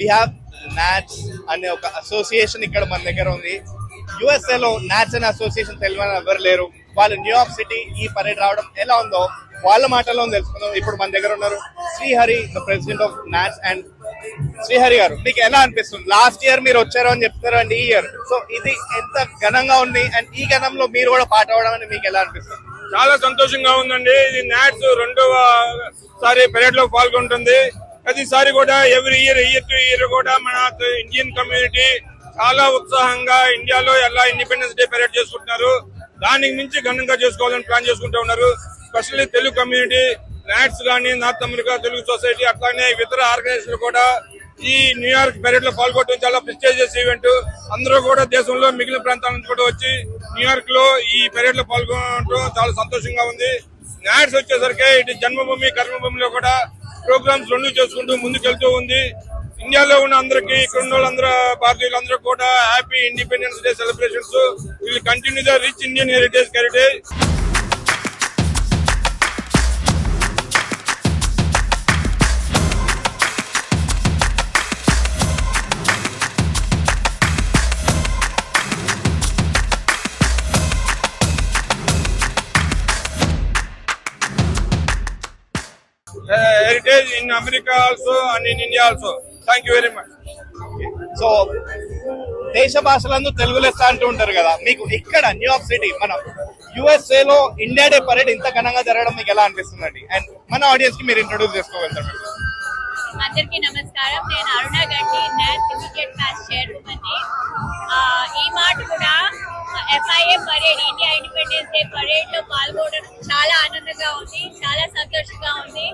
We have nots అనే ఒక association ఇక్కడ మన దగ్గర ఉంది. యుఎస్ఏలో నాట్స్ అనే అసోసియేషన్ తెలియని ఎవరు లేరు. వాళ్ళు న్యూయార్క్ సిటీ ఈ పరేడ్ రావడం ఎలా ఉందో వాళ్ళ మాటల్లో తెలుసుకుందాం. ఇప్పుడు మన దగ్గర ఉన్నారు Srihari the president of NATS and Srihari గారు. మీకు ఎలా అనిపిస్తుంది? లాస్ట్ ఇయర్ మీరు వచ్చారు అని చెప్తారు అండి ఈ ఇయర్ సో ఇది ఎంత ఘనంగా ఉంది అండ్ ఈ ఘనంలో మీరు కూడా పాట అవడం అని మీకు ఎలా అనిపిస్తుంది? చాలా సంతోషంగా ఉందండి. ఇది నాట్స్ రెండవ సారి పెరేడ్లో పాల్గొంటుంది. ప్రతిసారి కూడా every year year to year కూడా మన ఇండియన్ కమ్యూనిటీ చాలా ఉత్సాహంగా ఇండియాలో ఎలా ఇండిపెండెన్స్ డే పెరేడ్ చేసుకుంటున్నారు దానికి మించి ఘనంగా చేసుకోవాలని ప్లాన్ చేసుకుంటూ ఉన్నారు. స్పెషల్లీ తెలుగు కమ్యూనిటీ నాట్స్ కానీ నార్త్ అమెరికా తెలుగు సొసైటీ అట్లానే ఇతర ఆర్గనైజేషన్ కూడా ఈ న్యూయార్క్ పెరేడ్లో పాల్గొనడం చాలా ప్రెస్టేజియస్ ఈవెంట్ అందరూ కూడా దేశంలో మిగిలిన ప్రాంతాల నుంచి కూడా వచ్చి న్యూయార్క్లో ఈ పెరేడ్లో పాల్గొనడం చాలా సంతోషంగా ఉంది. నాట్స్ వచ్చేసరికి ఇటు జన్మభూమి కర్మభూమిలో కూడా ప్రోగ్రామ్స్ రెండు చేసుకుంటూ ముందుకెళ్తూ ఉంది. ఇండియాలో ఉన్న అందరికి ఇక్కడ ఉన్న వాళ్ళందరూ భారతీయులందరూ కూడా happy independence day celebrations will continue the rich Indian heritage heritage heritage in America also and in India also. Thank you very much. So దేశ భాషలందు తెలుగు లెస్స అంటూ ఉంటారు కదా మీకు ఇక్కడ న్యూయార్క్ సిటీ మన యుఎస్ఏ లో ఇండియా డే పరేడ్ ఇంత ఘనంగా జరగడం మీకు ఎలా అనిపిస్తుందండి? అండ్ మన ఆడియన్స్కి మీరు ఇంట్రొడ్యూస్ చేసుకోగలుగుతారు? అందరికీ నమస్కారం. నేను అరుణ గడ్డి న్యాస్ ఇమీడియట్ మ్యాచ్ చైర్మన్ ఈ మాట కూడా FIA parade India independence day పరేడ్లో పాల్గొనడం చాలా ఆనందంగా ఉంది చాలా సంతోషంగా ఉంది.